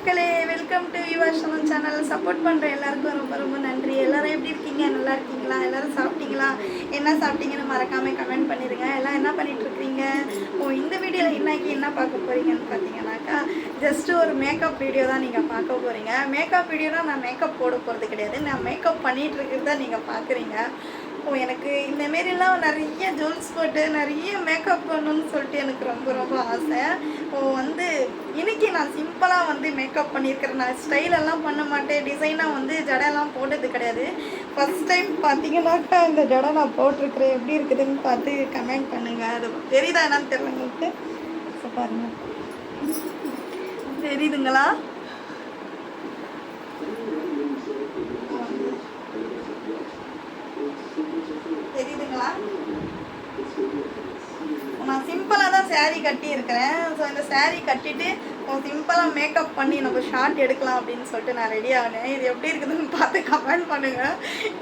மக்களே welcome to யுவாஷனம் channel support பண்ணுற எல்லாருக்கும் ரொம்ப ரொம்ப நன்றி. எல்லாரும் எப்படி இருக்கீங்க? நல்லா இருக்கீங்களா? எல்லாரும் சாப்பிட்டீங்களா? என்ன சாப்பிட்டீங்கன்னு மறக்காம கமெண்ட் பண்ணிடுங்க எல்லாம் என்ன பண்ணிட்டு இருக்கீங்க ஓ இந்த வீடியோவில் இன்னைக்கு என்ன பார்க்க போறீங்கன்னு பார்த்தீங்கன்னாக்கா ஜஸ்ட் ஒரு மேக்கப் வீடியோ தான் நீங்கள் பார்க்க போறீங்க. மேக்கப் வீடியோனா நான் மேக்கப் போட போகிறது கிடையாது. நான் மேக்கப் பண்ணிட்டு தான் நீங்கள் பார்க்குறீங்க. ஓ எனக்கு இந்த மாரிலாம் நிறைய ஜுவல்ஸ் போட்டு நிறைய மேக்கப் பண்ணணும்னு சொல்லிட்டு எனக்கு ரொம்ப ரொம்ப ஆசை. ஓ வந்து இன்னைக்கு நான் சிம்பிளாக வந்து மேக்கப் பண்ணியிருக்கிறேன். நான் ஸ்டைலெல்லாம் பண்ண மாட்டேன். டிசைனாக வந்து ஜடையெல்லாம் போட்டது கிடையாது. ஃபஸ்ட் டைம் பார்த்தீங்கன்னாக்கா இந்த ஜடை நான் போட்டிருக்கிறேன். எப்படி இருக்குதுன்னு பார்த்து கமெண்ட் பண்ணுங்கள் அது தெரியுதா என்னன்னு தெரியல உங்களுக்கு ஸோ பாருங்க. தெரியுதுங்களா? தெரியுதுங்களா நான் சிம்பிளாக தான் saree கட்டி இருக்கிறேன் ஸோ இந்த சேரீ கட்டிட்டு சிம்பிளாக மேக்கப் பண்ணி நம்ம ஷார்ட் எடுக்கலாம் அப்படின்னு சொல்லிட்டு நான் ரெடி ஆனேன். இது எப்படி இருக்குதுன்னு பார்த்து கமெண்ட் பண்ணுங்கள்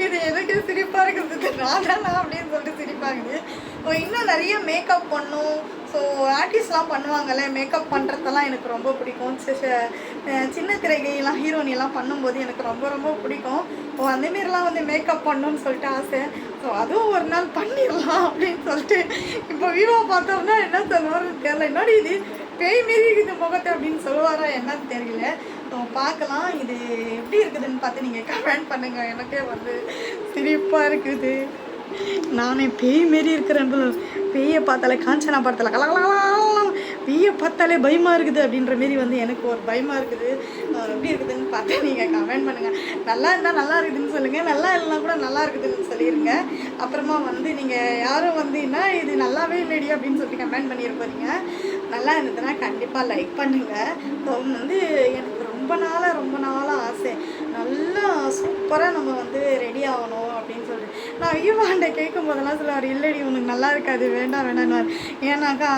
இது எனக்கு சிரிப்பாக இருக்குது. நான் தானா அப்படின்னு சொல்லிட்டு சிரிப்பாகுது ஸோ இன்னும் நிறைய மேக்கப் பண்ணும். ஸோ ஆர்டிஸ்ட்லாம் பண்ணுவாங்கல்ல மேக்கப் பண்ணுறதெல்லாம் எனக்கு ரொம்ப பிடிக்கும். சின்ன திரைகையெல்லாம் ஹீரோனியெல்லாம் பண்ணும்போது எனக்கு ரொம்ப ரொம்ப பிடிக்கும். ஓ அந்தமாரிலாம் வந்து மேக்கப் பண்ணணும்னு சொல்லிட்டு ஆசை. ஸோ அதுவும் ஒரு நாள் பண்ணிடலாம் அப்படின்னு சொல்லிட்டு இப்போ விவோ பார்த்தோம்னா என்ன சொல்லுவாருன்னு தெரியல. என்னடி இது பேய் மாரி இருக்குது முகத்தை அப்படின்னு சொல்லுவாரா என்னன்னு தெரியல. ஸோ பார்க்கலாம். இது எப்படி இருக்குதுன்னு பார்த்து நீங்கள் கமெண்ட் பண்ணுங்கள் எனக்கே வந்து சிரிப்பாக இருக்குது. நானே பேய் மாரி இருக்கிறேன் பேயை பார்த்தாலே காஞ்சனா படத்தில் கலகலாம் பேயை பார்த்தாலே பயமாக இருக்குது அப்படின்ற மாரி வந்து எனக்கு ஒரு பயமாக இருக்குது. எப்படி இருக்குதுன்னு பார்த்து நீங்கள் கமெண்ட் பண்ணுங்கள் நல்லா இருந்தால் நல்லா இருக்குதுன்னு சொல்லுங்கள் நல்லா இல்லைனா கூட நல்லா இருக்குதுன்னு சொல்லிடுங்க அப்புறமா வந்து நீங்கள் யாரும் வந்து என்ன இது நல்லாவே இல்லைடி அப்படின்னு சொல்லிட்டு கமெண்ட் பண்ணியிருப்பீங்க நல்லா இருந்ததுன்னா கண்டிப்பாக லைக் பண்ணுங்கள் ஸோ வந்து எனக்கு ரொம்ப நாளாக ரொம்ப நாளாக ஆசை. நல்லா சூப்பராக நம்ம வந்து ரெடி ஆகணும் அப்படின்னு சொல்லிட்டு. நான் ஈவாண்ட கேட்கும் போதெல்லாம் சொல்லுவார் இல்லடி உனக்கு நல்லா இருக்காது வேண்டாம் வேண்டாம்னு ஏன்னாக்கா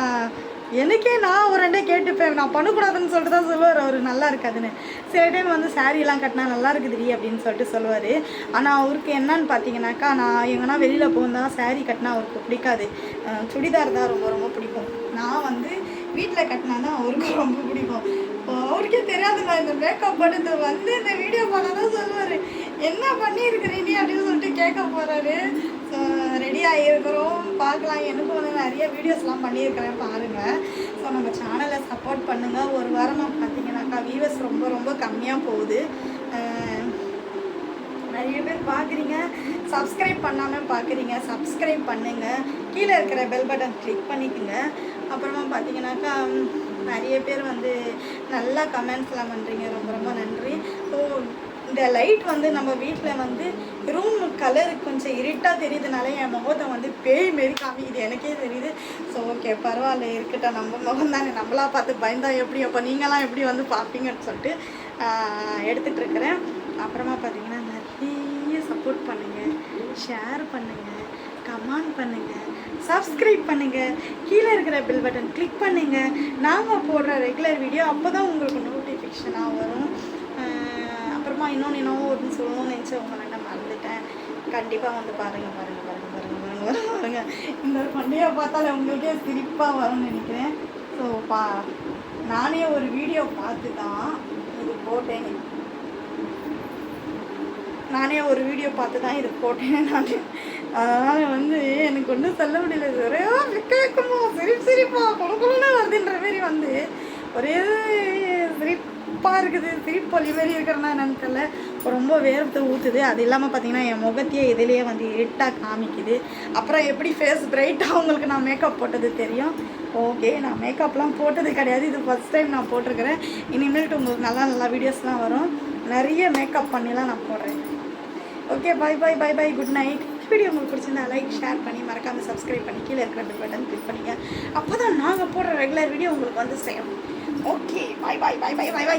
எனக்கே நான் ஒரு ரெண்டே கேட்டுப்பேன். நான் பண்ணக்கூடாதுன்னு சொல்லிட்டு தான் சொல்லுவார். அவர் நல்லா இருக்காதுன்னு. சில டைம் வந்து சாரீலாம் கட்டினா நல்லா இருக்குதுடி அப்படின்னு சொல்லிட்டு சொல்லுவார். ஆனால் அவருக்கு என்னன்னு பார்த்தீங்கன்னாக்கா நான் எங்கன்னா வெளியில் போகுந்தா saree கட்டினா அவருக்கு பிடிக்காது. சுடிதார் தான் ரொம்ப ரொம்ப பிடிக்கும். நான் வந்து வீட்டில் கட்டினா தான் அவருக்கு ரொம்ப பிடிக்கும். அவருக்கே தெரியாது நான் இந்த மேக்கப் பண்ணது வந்து இந்த வீடியோ பண்ண தான் சொல்லுவார். என்ன பண்ணியிருக்கிறீங்க அப்படின்னு சொல்லிட்டு கேட்க போகிறாரு ரெடி ஆகியிருக்கிறோம் பார்க்கலாம். எனக்கும் வந்து நிறைய வீடியோஸ்லாம் பண்ணியிருக்கிறேன் பாருங்கள் ஸோ நம்ம சேனலை சப்போர்ட் பண்ணுங்கள் ஒரு வாரமாக பார்த்தீங்கன்னாக்கா வியூவர்ஸ் ரொம்ப ரொம்ப கம்மியாக போகுது. நிறைய பேர் பார்க்குறீங்க. சப்ஸ்கிரைப் பண்ணாமல் பார்க்குறீங்க. சப்ஸ்கிரைப் பண்ணுங்கள் கீழே இருக்கிற பெல் பட்டன் கிளிக் பண்ணிக்கோங்க. அப்புறமா பார்த்தீங்கன்னாக்கா நிறைய பேர் வந்து நல்லா கமெண்ட்ஸ்லாம் பண்ணுறீங்க ரொம்ப ரொம்ப நன்றி. ஸோ இந்த லைட் வந்து நம்ம வீட்டில் வந்து ரூம் கலர் கொஞ்சம் இருட்டாக தெரியுதுனால என் முகத்தை வந்து பேய் மாரி காமிக்குது. எனக்கே தெரியுது. ஸோ ஓகே பரவாயில்ல இருக்கட்டும். நம்ம முகம் தானே. நம்மளா பார்த்து பயந்தா எப்படி? அப்போ நீங்களாம் எப்படி வந்து பார்ப்பீங்கன்னு சொல்லிட்டு ஆஹ், எடுத்துட்டு இருக்கிறேன் அப்புறமா பார்த்தீங்கன்னா நிறைய சப்போர்ட் பண்ணுங்கள் ஷேர் பண்ணுங்கள் கமெண்ட் பண்ணுங்கள் சப்ஸ்கிரைப் பண்ணுங்கள் கீழே இருக்கிற பில் பட்டன் கிளிக் பண்ணுங்கள் நாங்கள் போடுற ரெகுலர் வீடியோ அப்போ தான் உங்களுக்கு நோட்டிஃபிகேஷனாக வரும். அப்புறமா இன்னொன்று இன்னும் ஒன்று சொல்லணும்னு நினச்சேன் நான் மறந்துட்டேன். கண்டிப்பாக வந்து பாருங்கள் பாருங்கள் பாருங்கள் பாருங்கள் பாருங்கள் பாருங்கள் இந்த பண்டிகை பார்த்தாலே உங்களுக்கே சிரிப்பாக வரும்னு நினைக்கிறேன். ஸோ பா நானே ஒரு வீடியோ பார்த்து தான் இது போட்டேன். நானே ஒரு வீடியோ பார்த்து தான் இது போட்டேன். நான் அதனால் வந்து எனக்கு ஒன்றும் சொல்ல முடியல. ஒரே கேட்குமோ சிரிப்பு சிரிப்பா குழுக்குழுன்னு வருதுன்ற மாரி வந்து ஒரே கடுப்பாக இருக்குது. சிரிப்பொலி மாரி இருக்கிறனா என்னன்னு தெரியல. ரொம்ப வேர்த்து ஊற்றுது அது இல்லாமல் பார்த்தீங்கன்னா என் முகத்தையே இதிலேயே வந்து இருட்டாக காமிக்குது. அப்புறம் எப்படி ஃபேஸ் பிரைட்டாக உங்களுக்கு நான் மேக்கப் போட்டது தெரியும்? ஓகே நான் மேக்கப்லாம் போட்டது கிடையாது. இது ஃபஸ்ட் டைம் நான் போட்டிருக்கிறேன். இனிமேல்ட்டு உங்களுக்கு நல்லா நல்லா வீடியோஸ்லாம் வரும். நிறைய மேக்கப் பண்ணிலாம் நான் போடுறேன். Okay bye bye bye bye good night video உங்களுக்கு பிடிச்சிருந்தா லைக் ஷேர் பண்ணி மறக்காமல் சப்ஸ்கிரைப் பண்ணி கீழே இருக்கிற பெல் பட்டன் கிளிக் பண்ணிங்க. அப்போ தான் நாங்கள் போடுற ரெகுலர் வீடியோ உங்களுக்கு வந்து சேரும். Okay bye bye bye bye bye bye